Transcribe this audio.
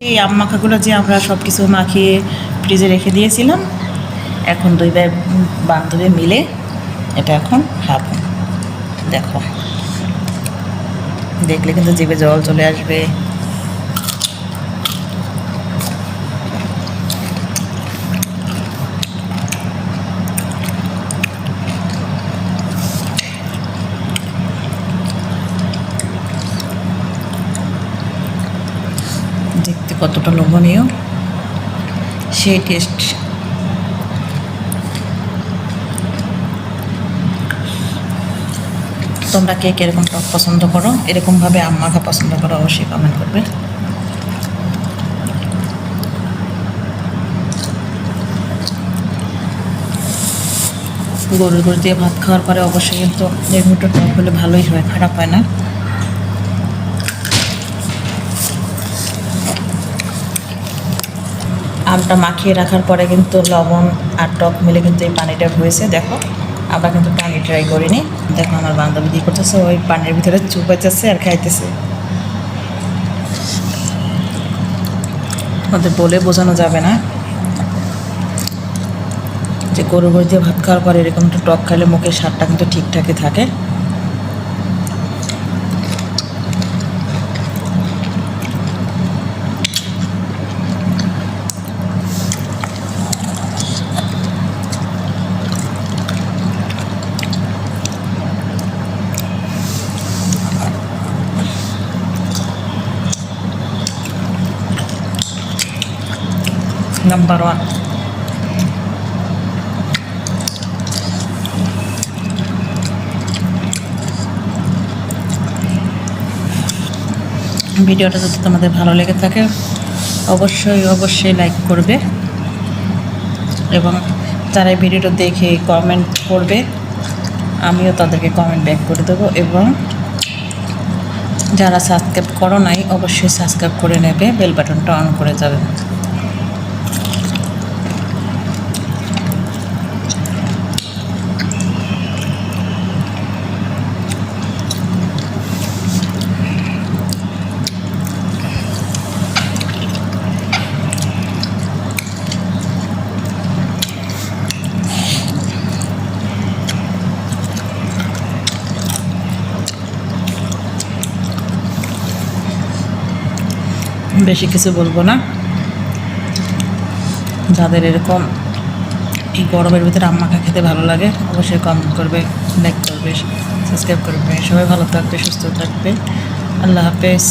এই আম মাখাগুলো যে আমরা সব কিছু মাখিয়ে ফ্রিজে রেখে দিয়েছিলাম, এখন দুই ভাই বান্ধবী মিলে এটা এখন খাব। দেখো। দেখলে কিন্তু জিভে জল চলে আসবে। দেখতে কতটা লোভনীয়, সেই টেস্ট তোমরা কে কীরকম টক পছন্দ করো, এরকমভাবে আম মাখা পছন্দ করো, অবশ্যই কমেন্ট করবে। গরুর গরু দিয়ে ভাত খাওয়ার পরে অবশ্যই কিন্তু একটু টক হলে ভালোই হয়, খারাপ হয় না। আমটা মাখিয়ে রাখার পরে কিন্তু লবণ আর টক মিলে কিন্তু এই পানিটা হয়েছে, দেখো। আমরা কিন্তু পানি ট্রাই করিনি। দেখো আমার বান্ধবী দিয়ে করতেছে, ওই পানির ভিতরে চুপাইতেছে আর খাইতেছে। ওদের বলে বোঝানো যাবে না। যে গরু গরু দিয়ে ভাত খাওয়ার পরে এরকম একটু টক খাইলে মুখের স্বাদটা কিন্তু ঠিকঠাকই থাকে। নাম্বার ওয়ান ভিডিওটা যদি তোমাদের ভালো লেগে থাকে, অবশ্যই অবশ্যই লাইক করবে এবং তারা ভিডিওটা দেখে কমেন্ট করবে, আমিও তাদেরকে কমেন্ট ব্যাক করে দেবো এবং যারা সাবস্ক্রাইব করো নাই, অবশ্যই সাবস্ক্রাইব করে নেবে বেল বাটনটা অন করে যাবে। বেশি কিছু বলব না। যাদের এরকম এই গরমের ভিতরে আম্মাখা খেতে ভালো লাগে, অবশ্যই কমেন্ট করবে লাইক করবে সাবস্ক্রাইব করবে। সবাই ভালো থাকবে, সুস্থ থাকবে। আল্লাহ হাফেজ।